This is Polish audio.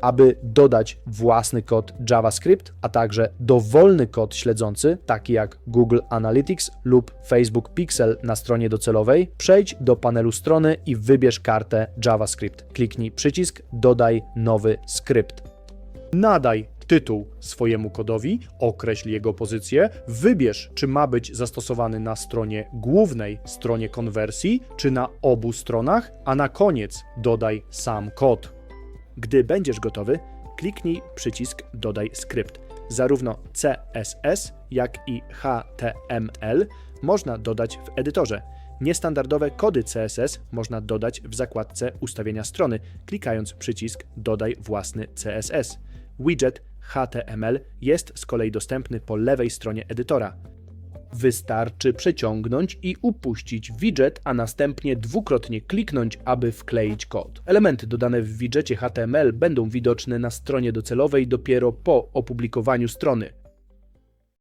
aby dodać własny kod JavaScript, a także dowolny kod śledzący, taki jak Google Analytics lub Facebook Pixel na stronie docelowej, przejdź do panelu strony i wybierz kartę JavaScript. Kliknij przycisk Dodaj nowy skrypt. Nadaj tytuł swojemu kodowi, określ jego pozycję, wybierz, czy ma być zastosowany na stronie głównej, stronie konwersji, czy na obu stronach, a na koniec dodaj sam kod. Gdy będziesz gotowy, kliknij przycisk Dodaj skrypt. Zarówno CSS, jak i HTML można dodać w edytorze. Niestandardowe kody CSS można dodać w zakładce ustawienia strony, klikając przycisk Dodaj własny CSS. Widget HTML jest z kolei dostępny po lewej stronie edytora. Wystarczy przeciągnąć i upuścić widget, a następnie dwukrotnie kliknąć, aby wkleić kod. Elementy dodane w widgetie HTML będą widoczne na stronie docelowej dopiero po opublikowaniu strony.